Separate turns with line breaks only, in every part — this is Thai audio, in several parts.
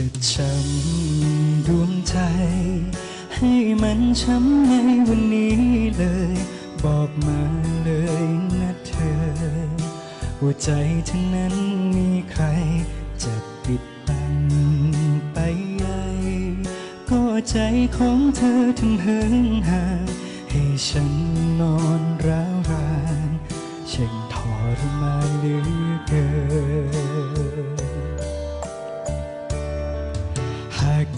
จะช้ำดวงใจ ให้มันช้ำในวันนี้เลย บอกมาเลยนะเธอ หัวใจทั้งนั้นมีใคร จะปิดบังไปใหญ่ก็ใจของเธอทำเหินห่างให้ฉันนอนร้าวรานช่างทรมานเหลือเกิน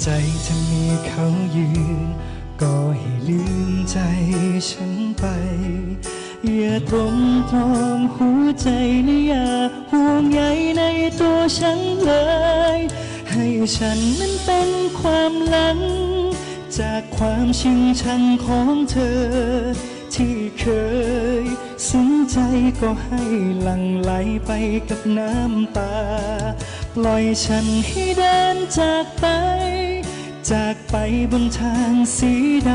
ใจเธอมีเขายืน ก็ให้ลืมใจฉันไป อย่าตรงตรองหัวใจนะอย่าห่วงใยในตัวฉันเลย ให้ฉันนั้นเป็นความหลัง จากความชิงชังของเธอ ที่เคยซึ้งใจก็ให้หลั่งไหลไปกับน้ำตา ปล่อยฉันให้เดินจากไป จากไปบนทางสีด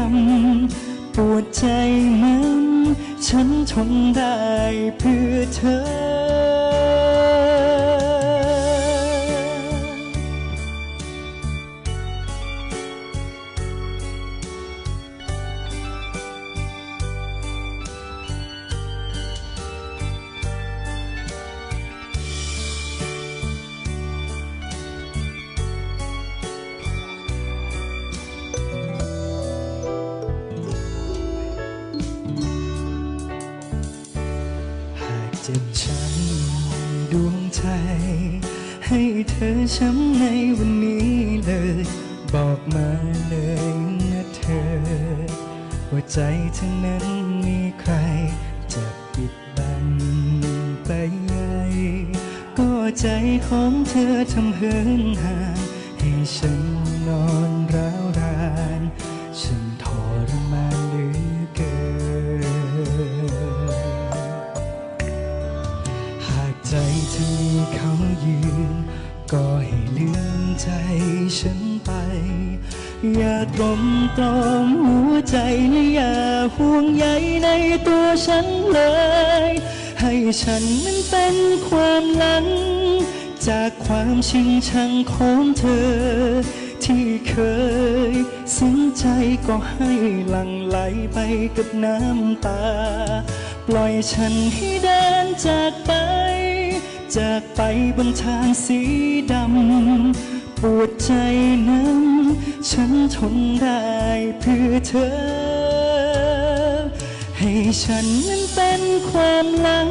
ำ ปวดใจมัน ฉันทนได้เพื่อเธอ เจ็บช้ำดวงใจ ให้เธอช้ำในวันนี้เลย บอกมาเลยนะเธอ ว่าใจเธอนั้นมีใคร จะปิดบังไปใหญ่ก็ใจของเธอทำเหินห่างให้ฉันนอน ใจเธอมีเขายืน ก็ให้ลืมใจฉันไป อย่าตรมตรอมหัวใจและอย่าห่วงใยในตัวฉันเลย ให้ฉันนั้นเป็นความหลัง จากความชิงชังของเธอ ที่เคยซึ้งใจก็ให้หลั่งไหลไปกับน้ำตา ปล่อยฉันให้เดินจากไป จากไปบนทางสีดำ ปวดใจนั้น ฉันทนได้เพื่อเธอ ให้ฉันนั้นเป็นความหลัง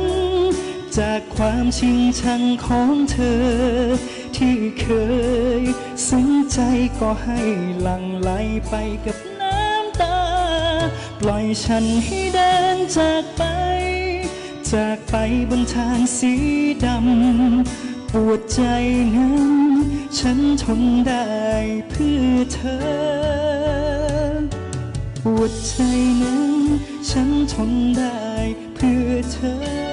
จากความชิงชังของเธอ ที่เคยซึ้งใจก็ให้หลั่งไหลไปกับน้ำตา ปล่อยฉันให้เดินจากไป จากไปบนทางสีดำ ปวดใจนั้น ฉันทนได้เพื่อเธอ ปวดใจนั้น ฉันทนได้เพื่อเธอ